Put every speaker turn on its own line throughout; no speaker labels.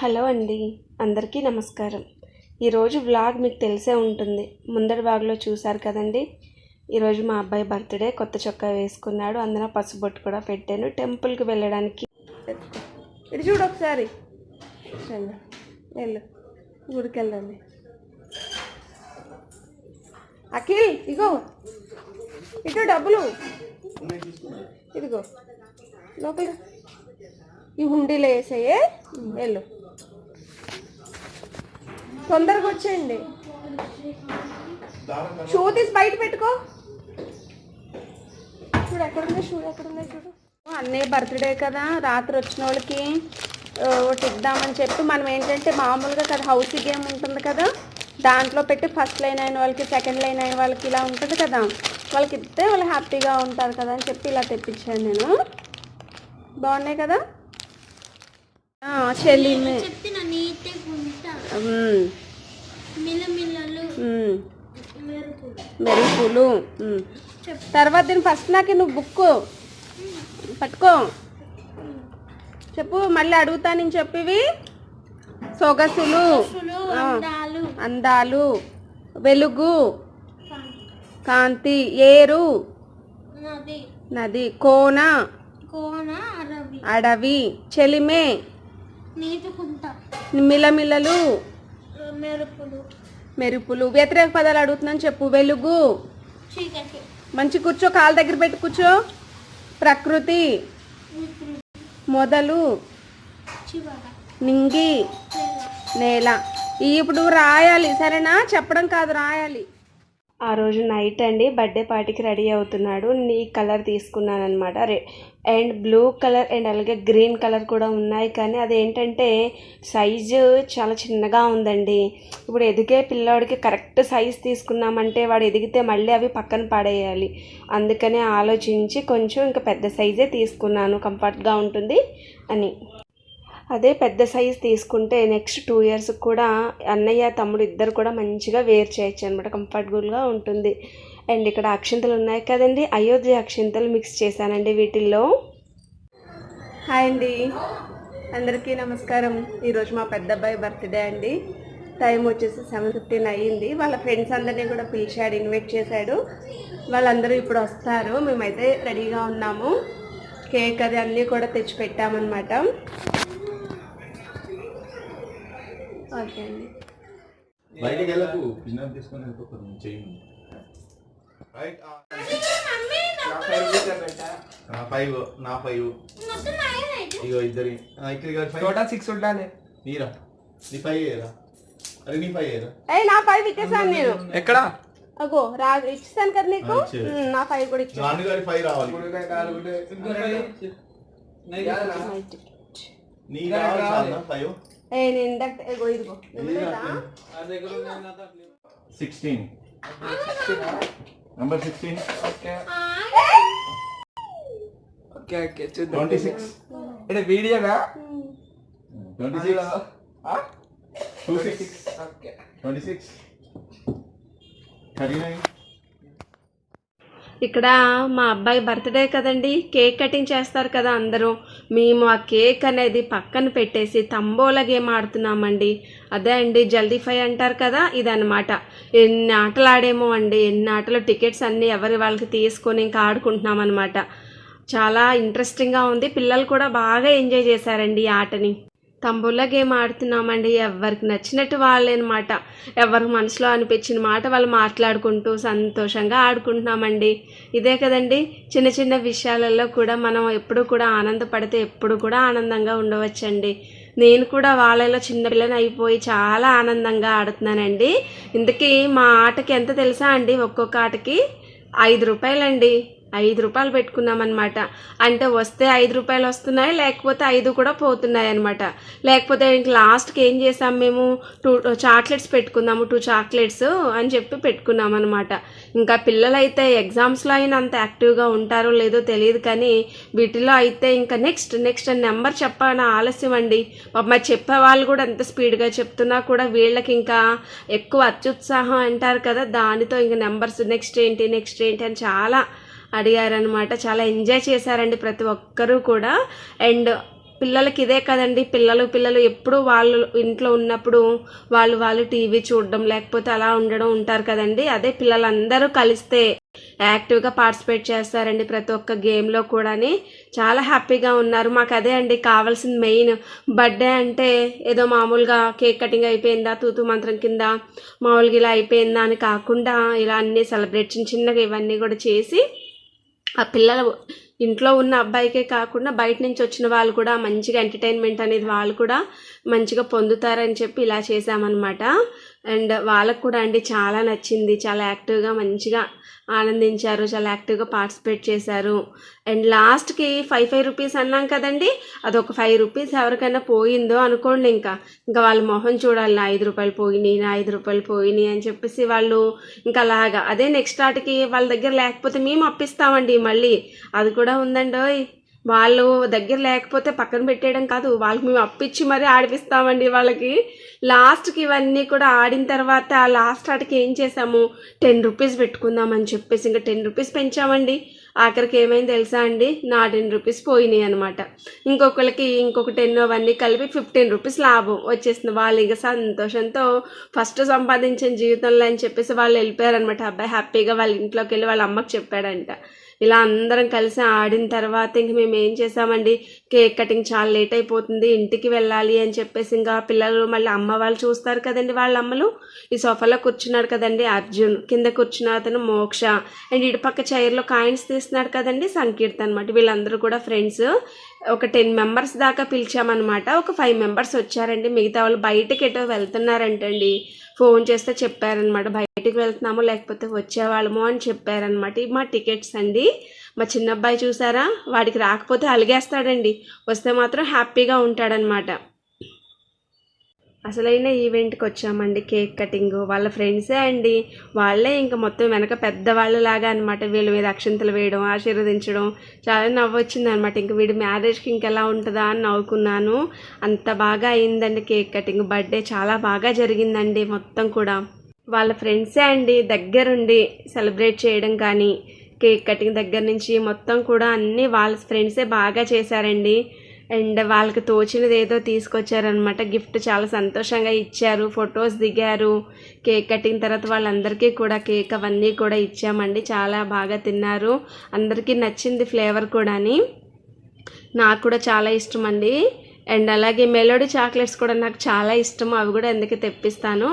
Hello అండి అందరికీ నమస్కారం. ఈరోజు వ్లాగ్ మీకు తెలిసే ఉంటుంది. ముందరి వ్లాగ్లో చూశారు కదండి? ఈరోజు మా అబ్బాయి బర్త్డే కొత్త చొక్కా వేసుకున్నాడు. అందున పసుబొట్టు కూడా పెట్టాను. టెంపుల్కి వెళ్ళడానికి. ఇది చూడు ఒకసారి. వెళ్ళు. వెళ్ళు. గుడికి వెళ్ళండి అఖిల్ ఇగో. ఇటు డబ్బులు. ఇదిగో. లోపల. ఈ హుండీలో వేసాయే. వెళ్ళు. తొందరగా వచ్చేయండి. షూ తీసి బయట పెట్టుకో. చూడు ఎక్కడుంది షూ ఎక్కడుంది చూడు. అన్నయ్య బర్త్డే కదా రాత్రి వచ్చిన వాళ్ళకి ఒకటి ఇద్దామని చెప్పి మనం ఏంటంటే మామూలుగా కదా హౌస్ గేమ్ ఉంటుంది కదా దాంట్లో పెట్టి ఫస్ట్ లైన్ అయిన వాళ్ళకి సెకండ్ లైన్ అయిన వాళ్ళకి ఇలా ఉంటుంది కదా వాళ్ళకి ఇస్తే వాళ్ళు హ్యాపీగా ఉంటారు కదా అని చెప్పి ఇలా తెప్పించాను నేను. బాగున్నాయి కదా? చెల్లిని.
మెరుపులు.
తర్వాత దీని ఫస్ట్ నాకు నువ్వు బుక్ పట్టుకో. చెప్పు మళ్ళీ అడుగుతానని చెప్పివి. సొగసులు.
అందాలు.
వెలుగు. కాంతి. ఏరు.
నది.
కోన. అడవి. చెలిమే. మిలమిలలు
మెరుపులు.
మెరుపులు. వ్యతిరేక పదాలు అడుగుతున్నాను చెప్పు. వెలుగు.
చీకటి.
మంచి కూర్చో. కాలు దగ్గర పెట్టి కూర్చో. ప్రకృతి. మొదలు. నింగి.
నేల.
ఇప్పుడు రాయాలి. సరేనా? చెప్పడం కాదు రాయాలి. ఆ రోజు నైట్ అండి బర్త్డే పార్టీకి రెడీ అవుతున్నాడు. నీ కలర్ తీసుకున్నాను అనమాట అండ్ బ్లూ కలర్ అండ్ అలాగే గ్రీన్ కలర్ కూడా ఉన్నాయి. కానీ అదేంటంటే సైజు చాలా చిన్నగా ఉందండి. ఇప్పుడు ఎదిగే పిల్లోడికి కరెక్ట్ సైజ్ తీసుకున్నామంటే వాడు ఎదిగితే మళ్ళీ అవి పక్కన పడేయాలి. అందుకనే ఆలోచించి కొంచెం ఇంకా పెద్ద సైజే తీసుకున్నాను. కంఫర్ట్గా ఉంటుంది అని. అదే పెద్ద సైజ్ తీసుకుంటే నెక్స్ట్ టూ ఇయర్స్ కూడా అన్నయ్య తమ్ముడు ఇద్దరు కూడా మంచిగా వేర్ చేయొచ్చు అనమాట కంఫర్టబుల్గా ఉంటుంది. అండ్ ఇక్కడ అక్షింతలు ఉన్నాయి కదండి అయోధ్య అక్షింతలు మిక్స్ చేశానండి వీటిల్లో. హాయ్ అండి. అందరికీ నమస్కారం. ఈరోజు మా పెద్ద అబ్బాయి బర్త్డే అండి. టైం వచ్చేసి సెవెన్ ఫిఫ్టీన్ అయ్యింది. వాళ్ళ ఫ్రెండ్స్ అందరినీ కూడా పిలిచాడు ఇన్వైట్ చేశాడు. వాళ్ళందరూ ఇప్పుడు వస్తారు. మేమైతే రెడీగా ఉన్నాము. కేక్ అది అన్నీ కూడా తెచ్చి పెట్టామన్నమాట ఓకే అండి.
బయటికి వెళ్ళకు. పిన్నర్ తీసుకొని వెళ్ళిపోతాను చెయ్యి రైట్ నా ఫైవ్ నా ఫైవ్. ఇగో ఇద్దరి. ఇక్కడ గారి ఫైవ్.
టోటల్ సిక్స్ ఉండాలి.
నీరా. నీ ఫైవ్ ఏరా? అరే నీ ఫైవ్ ఏరా?
ఏ నా ఫైవ్ ఇచ్చేసాను నేను.
ఎక్కడ?
అగో రా ఇచ్చేసాను కదా నీకు? నా ఫైవ్ కూడా
గారి ఫైవ్ రావాలి. నీ కావాలి ఫైవ్?
ఏ నేను ఇందాక ఇగో ఇదిగో ఇవ్వలేదా?
సిక్స్టీన్ నెంబర్ సిక్స్టీన్
ఓకే
ఆ,
ఓకే ఓకే చూద్దాం
ట్వంటీ సిక్స్
అంటే వీడియోనా
twenty six two six
okay
twenty six thirty nine
ఇక్కడ మా అబ్బాయి బర్త్డే కదండి కేక్ కటింగ్ చేస్తారు కదా అందరూ. మేము ఆ కేక్ అనేది పక్కన పెట్టేసి తంబోలా గేమ్ ఆడుతున్నామండి. అదే అండి జల్దీ ఫై అంటారు కదా ఇదన్నమాట. ఎన్ని ఆటలు ఆడేమో అండి ఎన్ని ఆటలు టికెట్స్ అన్నీ ఎవరి వాళ్ళకి తీసుకొని ఇంకా ఆడుకుంటున్నాం అనమాట చాలా ఇంట్రెస్టింగ్గా ఉంది పిల్లలు కూడా బాగా ఎంజాయ్ చేశారండి ఈ ఆటని. తంబుల్లా గేమ్ ఆడుతున్నామండి. ఎవరికి నచ్చినట్టు వాళ్ళే ఎవరికి మనసులో అనిపించిన మాట వాళ్ళు మాట్లాడుకుంటూ సంతోషంగా ఆడుకుంటున్నామండి. ఇదే కదండి చిన్న చిన్న విషయాలలో కూడా మనం ఎప్పుడు కూడా ఆనందపడితే ఎప్పుడు కూడా ఆనందంగా ఉండవచ్చండి. నేను కూడా వాళ్ళలో చిన్నపిల్లని అయిపోయి చాలా ఆనందంగా ఆడుతున్నానండి. ఇంతకీ మా ఆటకి ఎంత తెలుసా అండి? ఒక్కొక్క ఆటకి ఐదు రూపాయలండి. ఐదు రూపాయలు పెట్టుకున్నామన్నమాట. అంటే వస్తే ఐదు రూపాయలు వస్తున్నాయి లేకపోతే ఐదు కూడా పోతున్నాయి అనమాట లేకపోతే ఇంక లాస్ట్కి ఏం చేసాం మేము? టూ చాక్లెట్స్ పెట్టుకుందాము టూ చాక్లెట్స్ అని చెప్పి పెట్టుకున్నాం అనమాట ఇంకా పిల్లలైతే ఎగ్జామ్స్లో అయినా అంత యాక్టివ్గా ఉంటారో లేదో తెలియదు కానీ వీటిలో అయితే ఇంకా నెక్స్ట్ నెక్స్ట్ నెంబర్ చెప్పాలని ఆలస్యం అండి. మా చెప్పే వాళ్ళు కూడా ఎంత స్పీడ్గా చెప్తున్నా కూడా వీళ్ళకి ఇంకా ఎక్కువ అత్యుత్సాహం అంటారు కదా దానితో ఇంకా నెంబర్స్ నెక్స్ట్ ఏంటి నెక్స్ట్ ఏంటి అని చాలా అడిగారనమాట చాలా ఎంజాయ్ చేశారండి ప్రతి ఒక్కరూ కూడా. అండ్ పిల్లలకి ఇదే కదండి పిల్లలు పిల్లలు ఎప్పుడు వాళ్ళు ఇంట్లో ఉన్నప్పుడు వాళ్ళు వాళ్ళు టీవీ చూడడం లేకపోతే అలా ఉండడం ఉంటారు కదండి. అదే పిల్లలందరూ కలిస్తే యాక్టివ్గా పార్టిసిపేట్ చేస్తారండి ప్రతి ఒక్క గేమ్లో కూడాని. చాలా హ్యాపీగా ఉన్నారు. మాకు అదే అండి కావాల్సిన మెయిన్. బర్త్డే అంటే ఏదో మామూలుగా కేక్ కటింగ్ అయిపోయిందా తూతు మంత్రం కింద మామూలుగా ఇలా అయిపోయిందా అని కాకుండా ఇలా అన్ని సెలబ్రేట్ చిన్న చిన్నగా ఇవన్నీ కూడా చేసి ఆ పిల్లల ఇంట్లో ఉన్న అబ్బాయికే కాకుండా బయట నుంచి వచ్చిన వాళ్ళు కూడా మంచిగా ఎంటర్టైన్మెంట్ అనేది వాళ్ళు కూడా మంచిగా పొందుతారని చెప్పి ఇలా చేసామన్నమాట అండ్ వాళ్ళకు కూడా అండి చాలా నచ్చింది. చాలా యాక్టివ్గా మంచిగా ఆనందించారు. చాలా యాక్టివ్గా పార్టిసిపేట్ చేశారు. అండ్ లాస్ట్కి ఫైవ్ ఫైవ్ రూపీస్ అన్నాం కదండి. అదొక ఫైవ్ రూపీస్ ఎవరికైనా పోయిందో అనుకోండి ఇంకా. ఇంకా వాళ్ళ మొహం చూడాలి. నా ఐదు రూపాయలు పోయినాయి నా ఐదు రూపాయలు పోయినాయి అని చెప్పేసి వాళ్ళు ఇంకా అలాగా. అదే నెక్స్ట్ ఆటకి వాళ్ళ దగ్గర లేకపోతే మేము అప్పిస్తామండి మళ్ళీ. అది కూడా ఉందండి వాళ్ళు దగ్గర లేకపోతే పక్కన పెట్టేయడం కాదు. వాళ్ళకి మేము అప్పిచ్చి మరీ ఆడిపిస్తామండి వాళ్ళకి. లాస్ట్కి ఇవన్నీ కూడా ఆడిన తర్వాత లాస్ట్ ఆటకి ఏం చేసాము టెన్ రూపీస్ పెట్టుకుందామని చెప్పేసి ఇంకా టెన్ రూపీస్ పెంచామండి. ఆఖరికి ఏమైంది తెలుసా అండి? నా టెన్ రూపీస్ పోయినాయి అనమాట ఇంకొకరికి ఇంకొక టెన్ అవన్నీ కలిపి ఫిఫ్టీన్ రూపీస్ లాభం వచ్చేసింది. వాళ్ళు ఇంకా సంతోషంతో ఫస్ట్ సంపాదించిన జీవితంలో అని చెప్పేసి వాళ్ళు వెళ్ళిపోయారనమాట అబ్బాయి హ్యాపీగా వాళ్ళ ఇంట్లోకి వెళ్ళి వాళ్ళ అమ్మకి చెప్పాడంట. ఇలా అందరం కలిసి ఆడిన తర్వాత ఇంక మేము ఏం చేసామండి? కేక్ కటింగ్ చాలా లేట్ అయిపోతుంది ఇంటికి వెళ్ళాలి అని చెప్పేసి ఇంకా పిల్లలు మళ్ళీ అమ్మ వాళ్ళు చూస్తారు కదండి వాళ్ళ అమ్మలు. ఈ సోఫాలో కూర్చున్నాడు కదండి అర్జున్. కింద కూర్చున్న అతను మోక్ష. అండ్ ఇటు పక్క చైర్లో కాయిన్స్ తీస్తున్నాడు కదండి సంకీర్త అనమాట వీళ్ళందరూ కూడా ఫ్రెండ్స్. ఒక టెన్ మెంబర్స్ దాకా పిలిచామన్నమాట. ఒక ఫైవ్ మెంబర్స్ వచ్చారండి. మిగతా వాళ్ళు బయటకి ఎటో వెళ్తున్నారంటండి. ఫోన్ చేస్తే చెప్పారనమాట బయటికి వెళ్తున్నాము లేకపోతే వచ్చేవాళ్ళము అని చెప్పారనమాట ఇవి మా టికెట్స్ అండి. మా చిన్న అబ్బాయి చూసారా? వాడికి రాకపోతే అలిగేస్తాడండి. వస్తే మాత్రం హ్యాపీగా ఉంటాడనమాట అసలైన ఈవెంట్కి వచ్చామండి కేక్ కటింగ్. వాళ్ళ ఫ్రెండ్సే అండి. వాళ్ళే ఇంకా మొత్తం వెనక పెద్దవాళ్ళలాగా అనమాట వీళ్ళ మీద అక్షంతలు వేయడం ఆశీర్వదించడం చాలా నవ్వొచ్చింది అనమాట ఇంక వీడి మ్యారేజ్కి ఇంకెలా ఉంటుందా అని నవ్వుకున్నాను. అంత బాగా అయిందండి కేక్ కటింగ్. బర్త్డే చాలా బాగా జరిగిందండి మొత్తం కూడా. వాళ్ళ ఫ్రెండ్సే అండి. దగ్గరుండి సెలబ్రేట్ చేయడం కానీ కేక్ కటింగ్ దగ్గర నుంచి మొత్తం కూడా అన్నీ వాళ్ళ ఫ్రెండ్సే బాగా చేశారండి. అండ్ వాళ్ళకి తోచినది ఏదో తీసుకొచ్చారనమాట గిఫ్ట్ చాలా సంతోషంగా ఇచ్చారు. ఫొటోస్ దిగారు. కేక్ కటింగ్ తర్వాత వాళ్ళందరికీ కూడా కేక్ అవన్నీ కూడా ఇచ్చామండి. చాలా బాగా తిన్నారు. అందరికీ నచ్చింది ఫ్లేవర్ కూడాని. నాకు కూడా చాలా ఇష్టం అండి అండ్ అలాగే మెలోడీ చాక్లెట్స్ కూడా నాకు చాలా ఇష్టం అవి కూడా ఎందుకు తెప్పిస్తాను.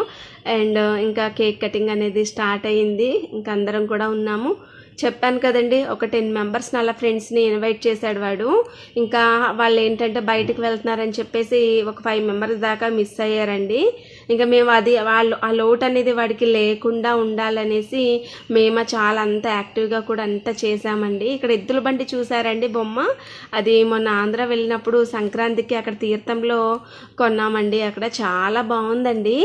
అండ్ ఇంకా కేక్ కటింగ్ అనేది స్టార్ట్ అయ్యింది ఇంకా అందరం కూడా ఉన్నాము. చెప్పాను కదండి ఒక టెన్ మెంబర్స్ని అలా ఫ్రెండ్స్ని ఇన్వైట్ చేశాడు వాడు. ఇంకా వాళ్ళు ఏంటంటే బయటకు వెళ్తున్నారని చెప్పేసి ఒక ఫైవ్ మెంబర్స్ దాకా మిస్ అయ్యారండి. ఇంకా మేము అది వాళ్ళు ఆ లోటు అనేది వాడికి లేకుండా ఉండాలనేసి మేము చాలా అంత యాక్టివ్గా కూడా అంతా చేసామండి ఇక్కడ ఎద్దుల బండి చూసారండి బొమ్మ? అది మొన్న ఆంధ్ర వెళ్ళినప్పుడు సంక్రాంతికి అక్కడ తీర్థంలో కొన్నామండి. అక్కడ చాలా బాగుందండి.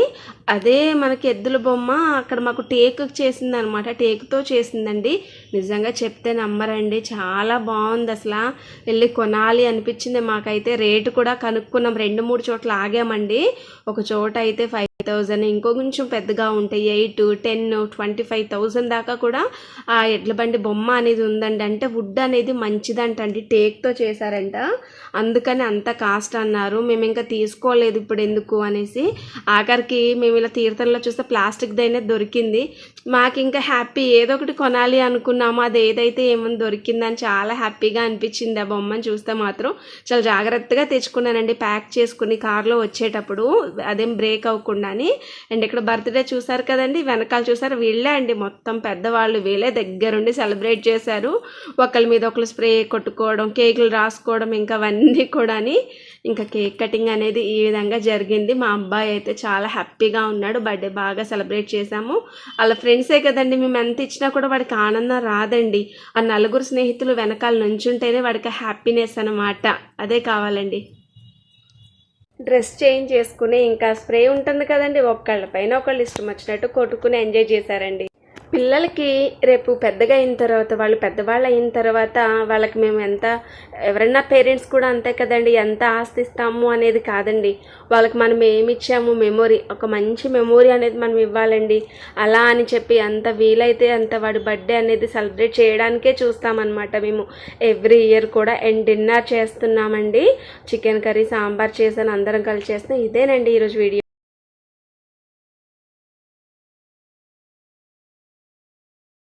అదే మనకి ఎద్దుల బొమ్మ అక్కడ మాకు టేకు చేసింది అనమాట టేకుతో చేసిందండి. నిజంగా చెప్తే నమ్మరండి. చాలా బాగుంది అసలు. వెళ్ళి కొనాలి అనిపించింది మాకైతే. రేటు కూడా కనుక్కున్నాం. రెండు మూడు చోట్ల ఆగామండి. ఒక చోట అయితే ఫైవ్ థౌజండ్ ఇంకో కొంచెం పెద్దగా ఉంటాయి eight ten twenty five thousand దాకా కూడా ఆ ఎడ్ల బండి బొమ్మ అనేది ఉందండి. అంటే వుడ్ అనేది మంచిదంట అండి టేక్తో చేశారంట. అందుకని అంత కాస్ట్ అన్నారు. మేము ఇంకా తీసుకోలేదు ఇప్పుడు ఎందుకు అనేసి. ఆఖరికి మేము ఇలా తీర్థంలో చూస్తే ప్లాస్టిక్ దైనే దొరికింది. మాకు ఇంకా హ్యాపీ ఏదో ఒకటి కొనాలి అనుకున్నాము. అది ఏదైతే ఏమైనా దొరికిందని చాలా హ్యాపీగా అనిపించింది ఆ బొమ్మను చూస్తే మాత్రం. చాలా జాగ్రత్తగా తెచ్చుకున్నానండి. ప్యాక్ చేసుకుని కార్లో వచ్చేటప్పుడు అదేం బ్రేక్ అవ్వకుండా అని అండ్ ఇక్కడ బర్త్డే చూసారు కదండి వెనకాల చూసారు వీళ్ళే అండి మొత్తం పెద్దవాళ్ళు వీళ్ళే దగ్గరుండి సెలబ్రేట్ చేశారు. ఒకళ్ళ మీద ఒకళ్ళు స్ప్రే కొట్టుకోవడం కేకులు రాసుకోవడం ఇంకా అవన్నీ కూడాని ఇంకా కేక్ కటింగ్ అనేది ఈ విధంగా జరిగింది. మా అబ్బాయి అయితే చాలా హ్యాపీగా ఉన్నాడు బర్త్డే బాగా సెలబ్రేట్ చేశాము. వాళ్ళ ఫ్రెండ్సే కదండి మేము ఎంత ఇచ్చినా కూడా వాడికి ఆనందం రాదండి. ఆ నలుగురు స్నేహితులు వెనకాల నుంచుంటేనే వాడికి హ్యాపీనెస్ అన్నమాట. అదే కావాలండి. డ్రెస్ చేంజ్ చేసుకుని ఇంకా స్ప్రే ఉంటుంది కదండి ఒకళ్ళ పైన ఒకళ్ళు ఇష్టం వచ్చినట్టు కొట్టుకుని ఎంజాయ్ చేశారండి. పిల్లలకి రేపు పెద్దగా అయిన తర్వాత వాళ్ళు పెద్దవాళ్ళు అయిన తర్వాత వాళ్ళకి మేము ఎంత ఎవరన్నా పేరెంట్స్ కూడా అంతే కదండి ఎంత ఆస్తిస్తాము అనేది కాదండి. వాళ్ళకి మనం ఏమి ఇచ్చాము మెమొరీ ఒక మంచి మెమొరీ అనేది మనం ఇవ్వాలండి. అలా అని చెప్పి అంత వీలైతే అంత వాడి బర్త్డే అనేది సెలబ్రేట్ చేయడానికే చూస్తామన్నమాట మేము. ఎవ్రీ ఇయర్ కూడా అండ్ డిన్నర్ చేస్తున్నామండి. చికెన్ కర్రీ సాంబార్ చేసాను అందరం కలిసి చేస్తాం ఇదేనండి ఈరోజు వీడియో.